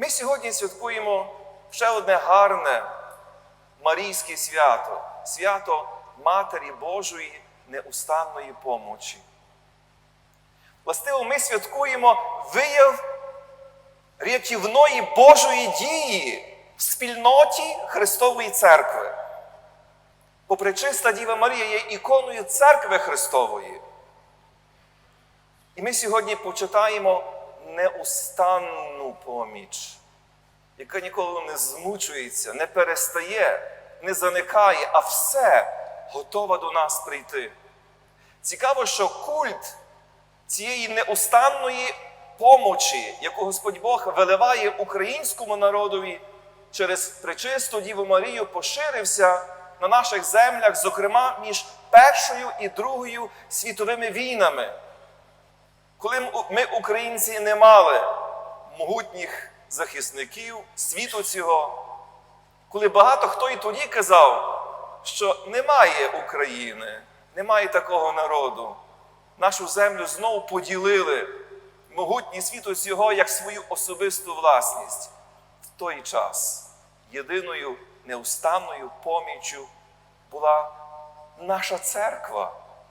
Ми сьогодні святкуємо ще одне гарне Марійське свято свято Матері Божої неустанної помочі. Властиво, ми святкуємо вияв рятівної Божої дії в спільноті Христової Церкви. Бо пречиста Діва Марія є іконою церкви Христової. І ми сьогодні почитаємо неустанну поміч, яка ніколи не змучується, не перестає, не заникає, а все готова до нас прийти. Цікаво, що культ цієї неустанної помочі, яку Господь Бог виливає українському народові через пречисту Діву Марію, поширився на наших землях, зокрема між Першою і Другою світовими війнами. Коли ми, українці, не мали могутніх захисників світу цього, коли багато хто і тоді казав, що немає України, немає такого народу, нашу землю знову поділили могутні світу цього як свою особисту власність. В той час єдиною неустанною поміччю була наша церква.